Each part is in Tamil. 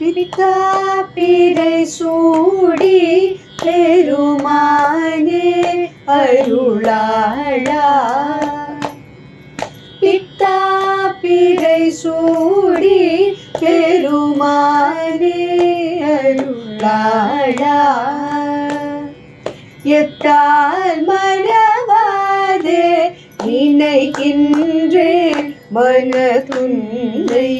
பிரித்தா பிறை சூடி பெருமானே அருளாளா. பித்தா பிறை சூடி பெருமானே அருளாளா. எத்தால் மறவாதே நினைக்கின்றேன் மன மனதுன்னை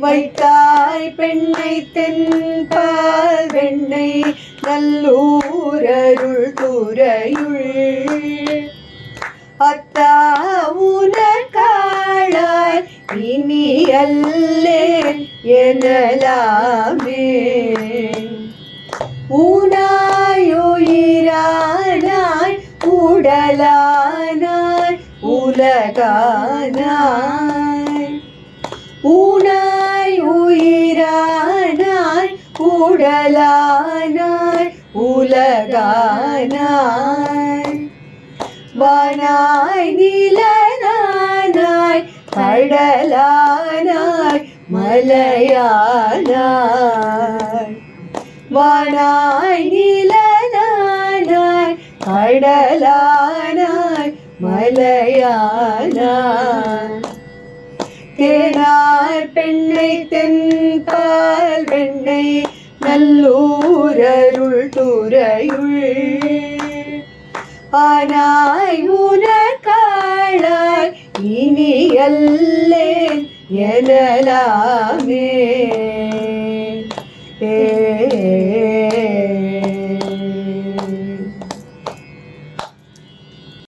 வைத்தாய் பெண்ணை தென்பால் வெண்ணை நல்லூரருள் துறையுள். அத்தா உனக்காளாய் இனி அல்லேன் எனலாமே. ஊனாயுயிரானாய் உடலானாய் உலகானாய். ஊ உயிரானாய் உடலானாய் உலகானாய். வானாய் நிலனானாய் கடலானாய் மலையானாய். வானாய் நிலனானாய் கடலானாய் மலையானாய். தேனார் பெண்ணை தென்பால் வெண்ணை நல்லூரருள் துறையுள் ஆனாய் உனக்காளாய் இனி அல்லேன் எனலாமே